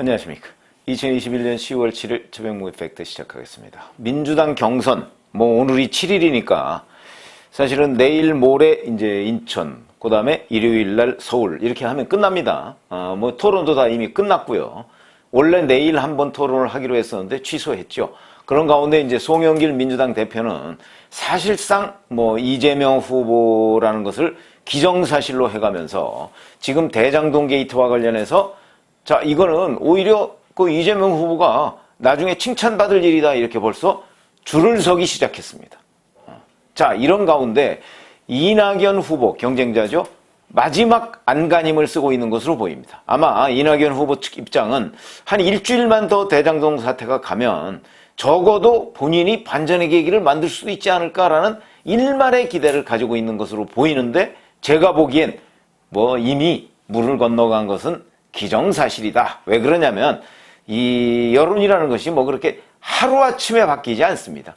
안녕하십니까. 2021년 10월 7일 최병무 팩트 시작하겠습니다. 민주당 경선, 뭐 오늘이 7일이니까 사실은 내일 모레 이제 인천, 그 다음에 일요일 날 서울 이렇게 하면 끝납니다. 어, 뭐 토론도 다 이미 끝났고요. 원래 내일 한번 토론을 하기로 했었는데 취소했죠. 그런 가운데 이제 송영길 민주당 대표는 사실상 뭐 이재명 후보라는 것을 기정사실로 해가면서 지금 대장동 게이트와 관련해서 자, 이거는 오히려 그 이재명 후보가 나중에 칭찬받을 일이다 이렇게 벌써 줄을 서기 시작했습니다. 자, 이런 가운데 이낙연 후보 경쟁자죠. 마지막 안간힘을 쓰고 있는 것으로 보입니다. 아마 이낙연 후보 측 입장은 한 일주일만 더 대장동 사태가 가면 적어도 본인이 반전의 계기를 만들 수도 있지 않을까라는 일말의 기대를 가지고 있는 것으로 보이는데 제가 보기엔 뭐 이미 물을 건너간 것은 기정사실이다. 왜 그러냐면 이 여론이라는 것이 뭐 그렇게 하루아침에 바뀌지 않습니다.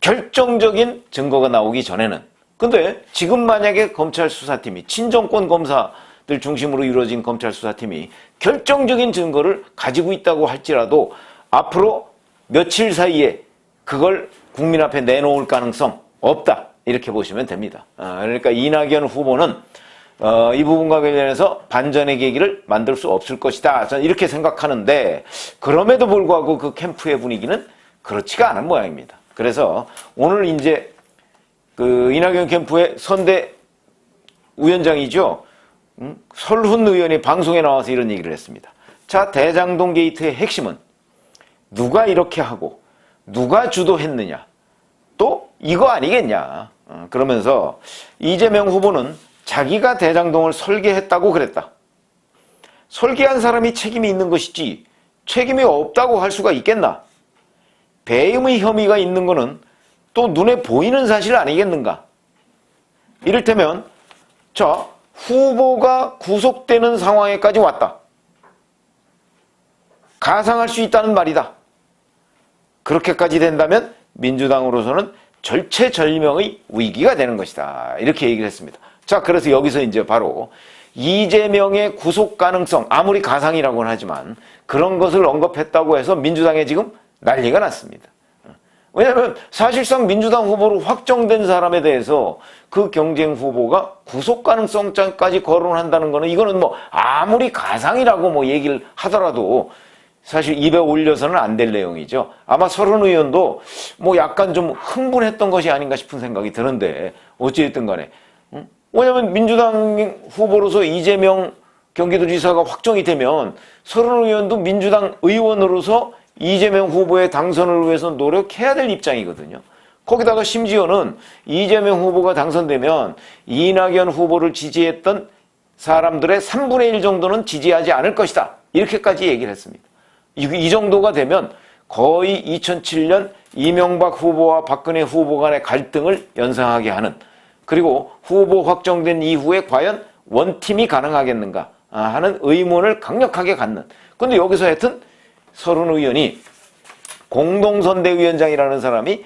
결정적인 증거가 나오기 전에는. 근데 지금 만약에 검찰 수사팀이 친정권 검사들 중심으로 이루어진 검찰 수사팀이 결정적인 증거를 가지고 있다고 할지라도 앞으로 며칠 사이에 그걸 국민 앞에 내놓을 가능성 없다. 이렇게 보시면 됩니다. 아, 그러니까 이낙연 후보는 어, 이 부분과 관련해서 반전의 계기를 만들 수 없을 것이다. 저는 이렇게 생각하는데 그럼에도 불구하고 그 캠프의 분위기는 그렇지가 않은 모양입니다. 그래서 오늘 이제 그 이낙연 캠프의 선대 위원장이죠. 음? 설훈 의원이 방송에 나와서 이런 얘기를 했습니다. 자, 대장동 게이트의 핵심은 누가 이렇게 하고 누가 주도했느냐. 또 이거 아니겠냐. 어, 그러면서 이재명 후보는 자기가 대장동을 설계했다고 그랬다. 설계한 사람이 책임이 있는 것이지 책임이 없다고 할 수가 있겠나? 배임의 혐의가 있는 것은 또 눈에 보이는 사실 아니겠는가? 이를테면 자 후보가 구속되는 상황에까지 왔다. 가상할 수 있다는 말이다. 그렇게까지 된다면 민주당으로서는 절체절명의 위기가 되는 것이다. 이렇게 얘기를 했습니다. 자, 그래서 여기서 이제 바로 이재명의 구속 가능성, 아무리 가상이라고는 하지만 그런 것을 언급했다고 해서 민주당에 지금 난리가 났습니다. 왜냐하면 사실상 민주당 후보로 확정된 사람에 대해서 그 경쟁 후보가 구속 가능성까지 거론한다는 거는 이거는 뭐 아무리 가상이라고 뭐 얘기를 하더라도 사실 입에 올려서는 안 될 내용이죠. 아마 서른 의원도 뭐 약간 좀 흥분했던 것이 아닌가 싶은 생각이 드는데 어찌됐든 간에 응? 왜냐하면 민주당 후보로서 이재명 경기도지사가 확정이 되면 서른 의원도 민주당 의원으로서 이재명 후보의 당선을 위해서 노력해야 될 입장이거든요. 거기다가 심지어는 이재명 후보가 당선되면 이낙연 후보를 지지했던 사람들의 3분의 1 정도는 지지하지 않을 것이다. 이렇게까지 얘기를 했습니다. 이, 이 정도가 되면 거의 2007년 이명박 후보와 박근혜 후보 간의 갈등을 연상하게 하는 그리고 후보 확정된 이후에 과연 원팀이 가능하겠는가 하는 의문을 강력하게 갖는. 근데 여기서 하여튼 서른 의원이 공동선대위원장이라는 사람이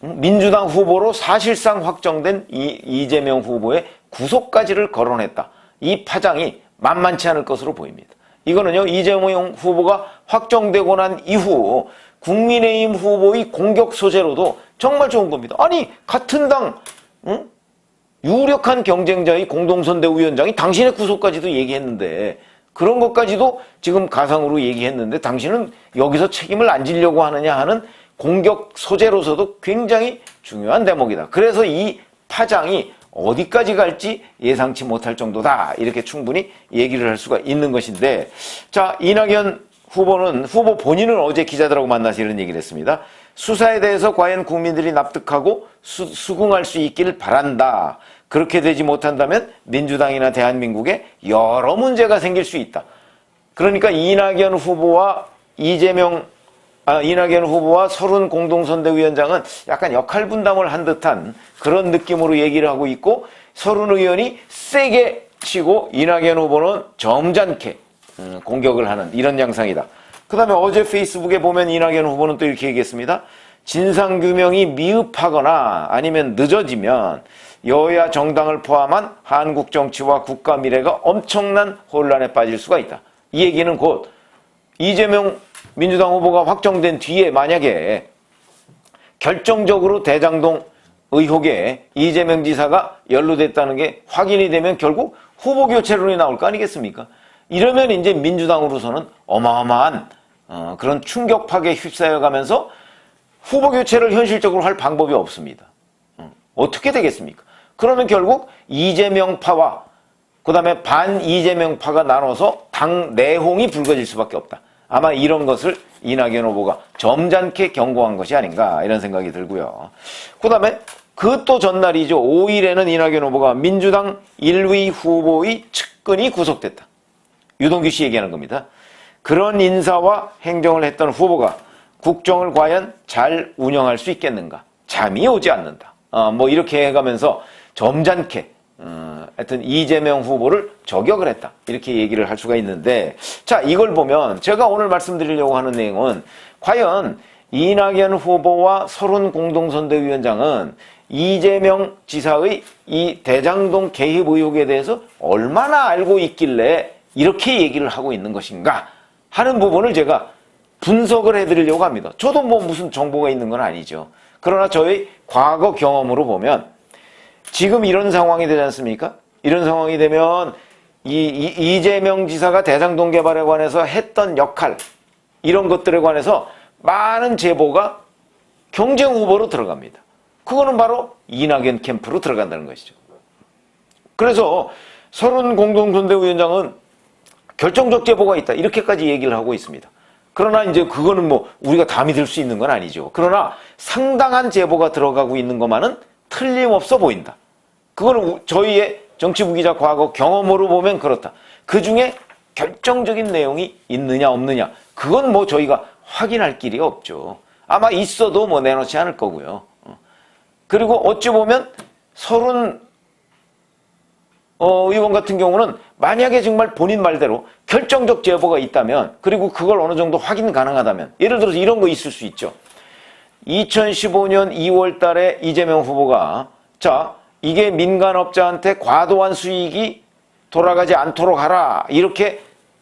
민주당 후보로 사실상 확정된 이, 이재명 후보의 구속까지를 거론했다. 이 파장이 만만치 않을 것으로 보입니다. 이거는요, 이재명 후보가 확정되고 난 이후 국민의힘 후보의 공격 소재로도 정말 좋은 겁니다. 아니, 같은 당, 응? 유력한 경쟁자의 공동선대위원장이 당신의 구속까지도 얘기했는데, 그런 것까지도 지금 가상으로 얘기했는데, 당신은 여기서 책임을 안 지려고 하느냐 하는 공격 소재로서도 굉장히 중요한 대목이다. 그래서 이 파장이 어디까지 갈지 예상치 못할 정도다. 이렇게 충분히 얘기를 할 수가 있는 것인데, 자, 이낙연 후보는, 후보 본인은 어제 기자들하고 만나서 이런 얘기를 했습니다. 수사에 대해서 과연 국민들이 납득하고 수, 수긍할 수 있기를 바란다. 그렇게 되지 못한다면 민주당이나 대한민국에 여러 문제가 생길 수 있다. 그러니까 이낙연 후보와 이재명 아, 이낙연 후보와 서른 공동선대위원장은 약간 역할 분담을 한 듯한 그런 느낌으로 얘기를 하고 있고 서른 의원이 세게 치고 이낙연 후보는 점잖게 음, 공격을 하는 이런 양상이다. 그 다음에 어제 페이스북에 보면 이낙연 후보는 또 이렇게 얘기했습니다. 진상규명이 미흡하거나 아니면 늦어지면 여야 정당을 포함한 한국 정치와 국가 미래가 엄청난 혼란에 빠질 수가 있다. 이 얘기는 곧 이재명 민주당 후보가 확정된 뒤에 만약에 결정적으로 대장동 의혹에 이재명 지사가 연루됐다는 게 확인이 되면 결국 후보 교체론이 나올 거 아니겠습니까? 이러면 이제 민주당으로서는 어마어마한 어, 그런 충격파에 휩싸여 가면서 후보 교체를 현실적으로 할 방법이 없습니다. 어, 어떻게 되겠습니까? 그러면 결국 이재명파와 그 다음에 반 이재명파가 나눠서 당 내홍이 불거질 수밖에 없다. 아마 이런 것을 이낙연 후보가 점잖게 경고한 것이 아닌가 이런 생각이 들고요. 그 다음에 그 또 전날이죠. 5일에는 이낙연 후보가 민주당 1위 후보의 측근이 구속됐다. 유동규 씨 얘기하는 겁니다. 그런 인사와 행정을 했던 후보가 국정을 과연 잘 운영할 수 있겠는가? 잠이 오지 않는다. 어, 뭐 이렇게 해가면서 점잖게 어, 하여튼 이재명 후보를 저격을 했다. 이렇게 얘기를 할 수가 있는데 자 이걸 보면 제가 오늘 말씀드리려고 하는 내용은 과연 이낙연 후보와 서른 공동선대위원장은 이재명 지사의 이 대장동 개입 의혹에 대해서 얼마나 알고 있길래 이렇게 얘기를 하고 있는 것인가 하는 부분을 제가 분석을 해드리려고 합니다. 저도 뭐 무슨 정보가 있는 건 아니죠. 그러나 저의 과거 경험으로 보면 지금 이런 상황이 되지 않습니까? 이런 상황이 되면 이, 이, 재명 지사가 대장동 개발에 관해서 했던 역할 이런 것들에 관해서 많은 제보가 경쟁 후보로 들어갑니다. 그거는 바로 이낙연 캠프로 들어간다는 것이죠. 그래서 서른 공동선대위원장은 결정적 제보가 있다 이렇게까지 얘기를 하고 있습니다. 그러나 이제 그거는 뭐 우리가 다 믿을 수 있는 건 아니죠. 그러나 상당한 제보가 들어가고 있는 것만은 틀림없어 보인다. 그거는 우- 저희의 정치부기자 과거 경험으로 보면 그렇다. 그 중에 결정적인 내용이 있느냐 없느냐 그건 뭐 저희가 확인할 길이 없죠. 아마 있어도 뭐 내놓지 않을 거고요. 어. 그리고 어찌 보면 서른 어, 의원 같은 경우는 만약에 정말 본인 말대로 결정적 제보가 있다면 그리고 그걸 어느 정도 확인 가능하다면 예를 들어서 이런 거 있을 수 있죠. 2015년 2월 달에 이재명 후보가 자, 이게 민간업자한테 과도한 수익이 돌아가지 않도록 하라. 이렇게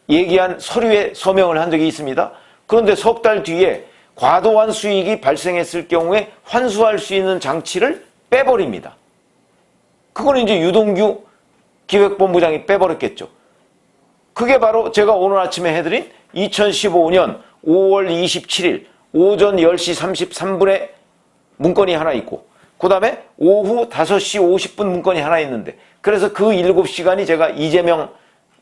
얘기한 서류에 서명을 한 적이 있습니다. 그런데 석 달 뒤에 과도한 수익이 발생했을 경우에 환수할 수 있는 장치를 빼버립니다. 그거는 이제 유동규 기획본부장이 빼버렸겠죠. 그게 바로 제가 오늘 아침에 해드린 2015년 5월 27일 오전 10시 33분에 문건이 하나 있고 그 다음에 오후 5시 50분 문건이 하나 있는데 그래서 그 7시간이 제가 이재명의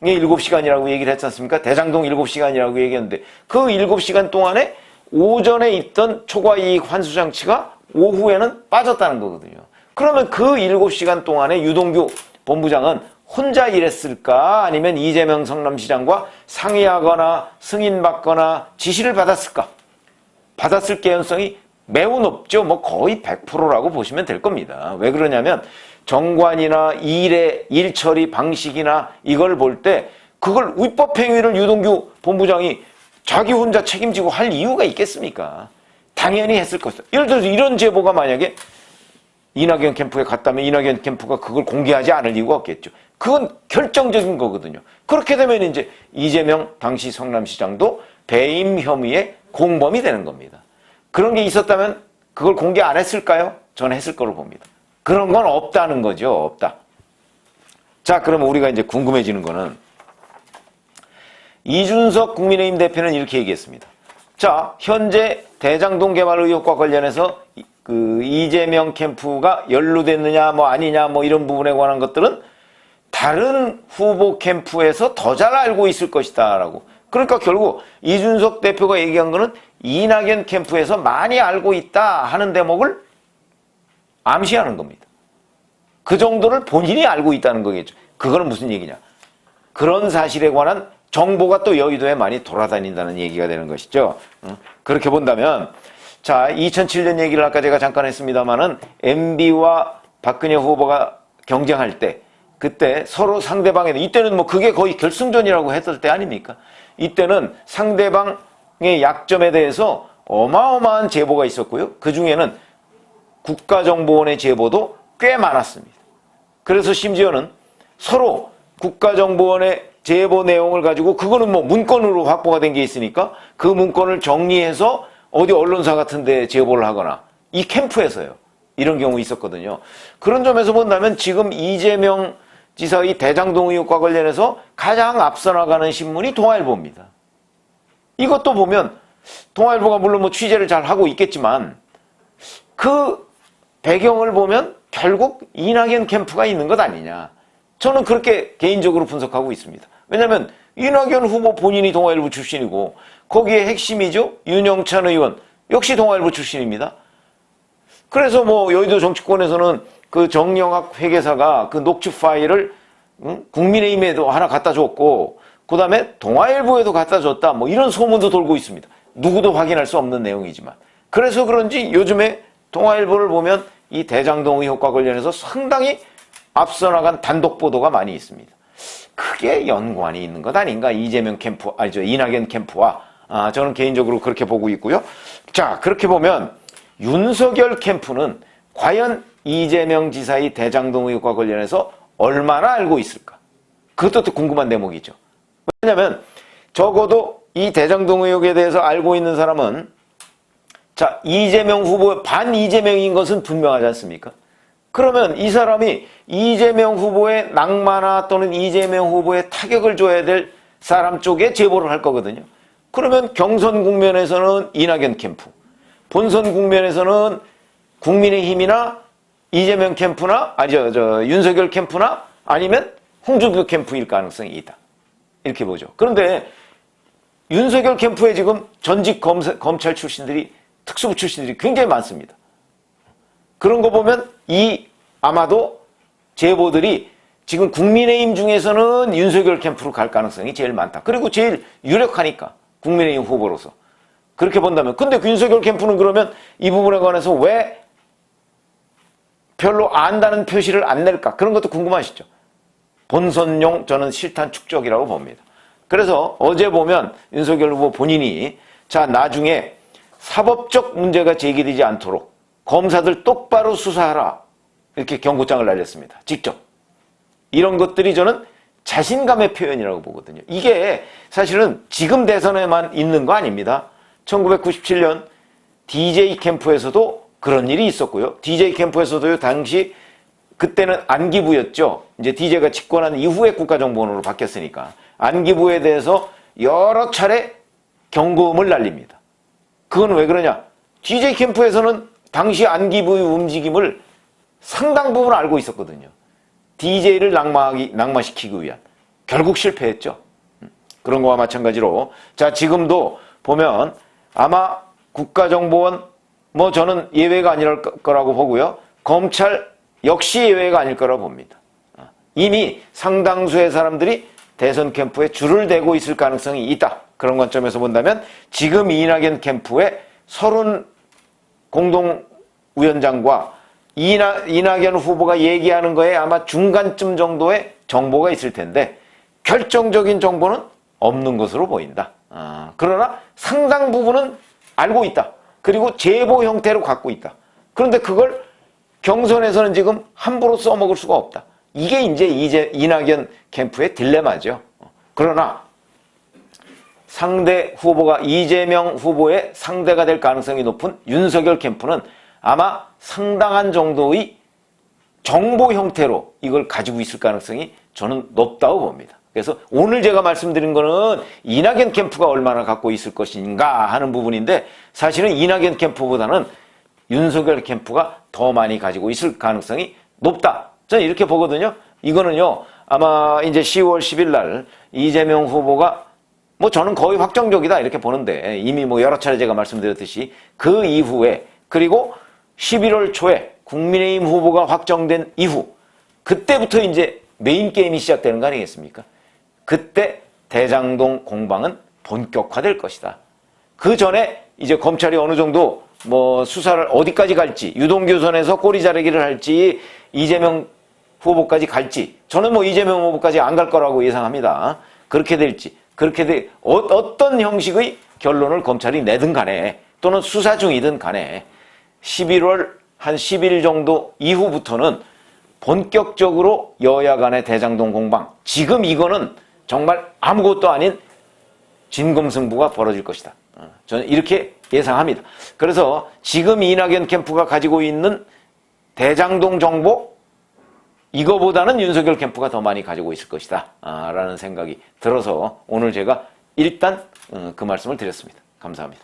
7시간이라고 얘기를 했지 않습니까? 대장동 7시간이라고 얘기했는데 그 7시간 동안에 오전에 있던 초과이익 환수장치가 오후에는 빠졌다는 거거든요. 그러면 그 7시간 동안에 유동규 본부장은 혼자 일했을까? 아니면 이재명 성남시장과 상의하거나 승인받거나 지시를 받았을까? 받았을 개연성이 매우 높죠. 뭐 거의 100%라고 보시면 될 겁니다. 왜 그러냐면 정관이나 일의 일 처리 방식이나 이걸 볼 때 그걸 위법 행위를 유동규 본부장이 자기 혼자 책임지고 할 이유가 있겠습니까? 당연히 했을 것이다. 예를 들어서 이런 제보가 만약에 이낙연 캠프에 갔다면 이낙연 캠프가 그걸 공개하지 않을 이유가 없겠죠. 그건 결정적인 거거든요. 그렇게 되면 이제 이재명 당시 성남시장도 배임 혐의의 공범이 되는 겁니다. 그런 게 있었다면 그걸 공개 안 했을까요? 저는 했을 거로 봅니다. 그런 건 없다는 거죠. 없다. 자, 그러면 우리가 이제 궁금해지는 거는 이준석 국민의힘 대표는 이렇게 얘기했습니다. 자, 현재 대장동 개발 의혹과 관련해서 이- 그 이재명 캠프가 연루됐느냐 뭐 아니냐 뭐 이런 부분에 관한 것들은 다른 후보 캠프에서 더 잘 알고 있을 것이다라고. 그러니까 결국 이준석 대표가 얘기한 거는 이낙연 캠프에서 많이 알고 있다 하는 대목을 암시하는 겁니다. 그 정도를 본인이 알고 있다는 거겠죠. 그거는 무슨 얘기냐? 그런 사실에 관한 정보가 또 여의도에 많이 돌아다닌다는 얘기가 되는 것이죠. 어? 그렇게 본다면 자 2007년 얘기를 아까 제가 잠깐 했습니다마는 MB와 박근혜 후보가 경쟁할 때 그때 서로 상대방에 이때는 뭐 그게 거의 결승전이라고 했을 때 아닙니까? 이때는 상대방 의 약점에 대해서 어마어마한 제보가 있었고요. 그 중에는 국가정보원의 제보도 꽤 많았습니다. 그래서 심지어는 서로 국가정보원의 제보 내용을 가지고 그거는 뭐 문건으로 확보가 된 게 있으니까 그 문건을 정리해서 어디 언론사 같은 데 제보를 하거나 이 캠프에서요. 이런 경우 있었거든요. 그런 점에서 본다면 지금 이재명 지사 의 대장동 의혹과 관련해서 가장 앞서 나가는 신문이 동아일보입니다. 이것도 보면 동아일보가 물론 뭐 취재를 잘 하고 있겠지만 그 배경을 보면 결국 이낙연 캠프가 있는 것 아니냐. 저는 그렇게 개인적으로 분석하고 있습니다. 왜냐하면 이낙연 후보 본인이 동아일보 출신이고 거기에 핵심이죠. 윤영찬 의원 역시 동아일보 출신입니다. 그래서 뭐 여의도 정치권에서는 그 정영학 회계사가 그 녹취 파일을 응? 국민의힘에도 하나 갖다 줬고 그 다음에 동아일보에도 갖다 줬다 뭐 이런 소문도 돌고 있습니다. 누구도 확인할 수 없는 내용이지만 그래서 그런지 요즘에 동아일보를 보면 이 대장동 의혹과 관련해서 상당히 앞서 나간 단독 보도가 많이 있습니다. 크게 연관이 있는 것 아닌가 이재명 캠프 아니죠 이낙연 캠프와 아, 저는 개인적으로 그렇게 보고 있고요. 자 그렇게 보면 윤석열 캠프는 과연 이재명 지사의 대장동 의혹과 관련해서 얼마나 알고 있을까? 그것도 또 궁금한 대목이죠. 왜냐하면 적어도 이 대장동 의혹에 대해서 알고 있는 사람은 자 이재명 후보 반 이재명인 것은 분명하지 않습니까? 그러면 이 사람이 이재명 후보의 낙마나 또는 이재명 후보의 타격을 줘야 될 사람 쪽에 제보를 할 거거든요. 그러면 경선 국면에서는 이낙연 캠프, 본선 국면에서는 국민의힘이나 이재명 캠프나 아니 저, 저 윤석열 캠프나 아니면 홍준표 캠프일 가능성이 있다. 이렇게 보죠. 그런데 윤석열 캠프에 지금 전직 검사, 검찰 출신들이 특수부 출신들이 굉장히 많습니다. 그런 거 보면 이 아마도 제보들이 지금 국민의힘 중에서는 윤석열 캠프로 갈 가능성이 제일 많다. 그리고 제일 유력하니까 국민의힘 후보로서 그렇게 본다면 근데 그 윤석열 캠프는 그러면 이 부분에 관해서 왜 별로 안다는 표시를 안 낼까? 그런 것도 궁금하시죠? 본선용 저는 실탄 축적이라고 봅니다. 그래서 어제 보면 윤석열 후보 본인이 자 나중에 사법적 문제가 제기되지 않도록 검사들 똑바로 수사하라 이렇게 경고장을 날렸습니다. 직접 이런 것들이 저는 자신감의 표현이라고 보거든요. 이게 사실은 지금 대선에만 있는 거 아닙니다. 1997년 DJ 캠프에서도 그런 일이 있었고요. DJ 캠프에서도요, 당시 그때는 안기부였죠. 이제 DJ가 집권한 이후에 국가정보원으로 바뀌었으니까 안기부에 대해서 여러 차례 경고음을 날립니다. 그건 왜 그러냐? DJ 캠프에서는 당시 안기부의 움직임을 상당 부분 알고 있었거든요. DJ를 낙마하기, 낙마시키기 위한. 결국 실패했죠. 음, 그런 거와 마찬가지로. 자, 지금도 보면 아마 국가정보원, 뭐 저는 예외가 아닐 거라고 보고요. 검찰 역시 예외가 아닐 거라고 봅니다. 아, 이미 상당수의 사람들이 대선 캠프에 줄을 대고 있을 가능성이 있다. 그런 관점에서 본다면 지금 이낙연 캠프의 서른 공동위원장과 이나, 이낙연 후보가 얘기하는 거에 아마 중간쯤 정도의 정보가 있을 텐데 결정적인 정보는 없는 것으로 보인다. 아, 그러나 상당 부분은 알고 있다. 그리고 제보 형태로 갖고 있다. 그런데 그걸 경선에서는 지금 함부로 써먹을 수가 없다. 이게 이제 이제 이낙연 캠프의 딜레마죠. 그러나 상대 후보가 이재명 후보의 상대가 될 가능성이 높은 윤석열 캠프는 아마 상당한 정도의 정보 형태로 이걸 가지고 있을 가능성이 저는 높다고 봅니다. 그래서 오늘 제가 말씀드린 거는 이낙연 캠프가 얼마나 갖고 있을 것인가 하는 부분인데 사실은 이낙연 캠프보다는 윤석열 캠프가 더 많이 가지고 있을 가능성이 높다. 저는 이렇게 보거든요. 이거는요, 아마 이제 10월 10일 날 이재명 후보가 뭐 저는 거의 확정적이다 이렇게 보는데 이미 뭐 여러 차례 제가 말씀드렸듯이 그 이후에 그리고 11월 초에 국민의힘 후보가 확정된 이후 그때부터 이제 메인 게임이 시작되는 거 아니겠습니까? 그때 대장동 공방은 본격화될 것이다. 그 전에 이제 검찰이 어느 정도 뭐 수사를 어디까지 갈지 유동규선에서 꼬리 자르기를 할지 이재명 후보까지 갈지 저는 뭐 이재명 후보까지 안 갈 거라고 예상합니다. 그렇게 될지 그렇게 돼 어, 떤 형식의 결론을 검찰이 내든 간에 또는 수사 중이든 간에 11월 한 10일 정도 이후부터는 본격적으로 여야 간의 대장동 공방 지금 이거는 정말 아무것도 아닌 진검승부가 벌어질 것이다. 어, 저는 이렇게 예상합니다. 그래서 지금 이낙연 캠프가 가지고 있는 대장동 정보 이거보다는 윤석열 캠프가 더 많이 가지고 있을 것이다. 아, 라는 생각이 들어서 오늘 제가 일단 어, 그 말씀을 드렸습니다. 감사합니다.